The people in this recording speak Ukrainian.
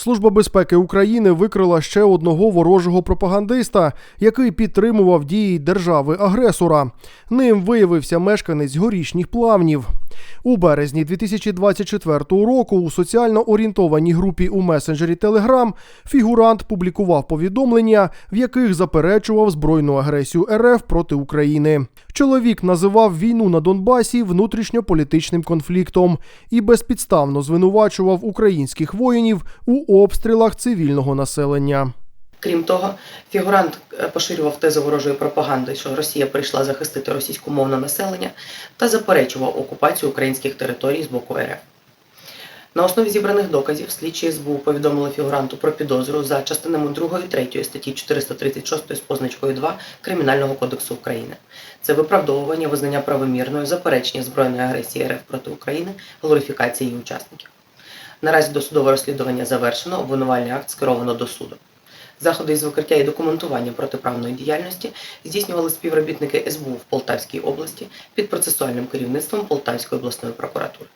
Служба безпеки України викрила ще одного ворожого пропагандиста, який підтримував дії держави-агресора. Ним виявився мешканець горішніх плавнів. У березні 2024 року у соціально орієнтованій групі у месенджері Telegram фігурант публікував повідомлення, в яких заперечував збройну агресію РФ проти України. Чоловік називав війну на Донбасі внутрішньополітичним конфліктом і безпідставно звинувачував українських воїнів у обстрілах цивільного населення. Крім того, фігурант е, поширював тези ворожої пропаганди, що Росія прийшла захистити російськомовне населення та заперечував окупацію українських територій з боку РФ. На основі зібраних доказів слідчі СБУ повідомили фігуранту про підозру за частинами 2 і 3 статті 436 з позначкою 2 Кримінального кодексу України. Це виправдовування, визнання правомірною, заперечення збройної агресії РФ проти України, глорифікація її учасників. Наразі досудове розслідування завершено, обвинувальний акт скеровано до суду. Заходи із викриття і документування протиправної діяльності здійснювали співробітники СБУ в Полтавській області під процесуальним керівництвом Полтавської обласної прокуратури.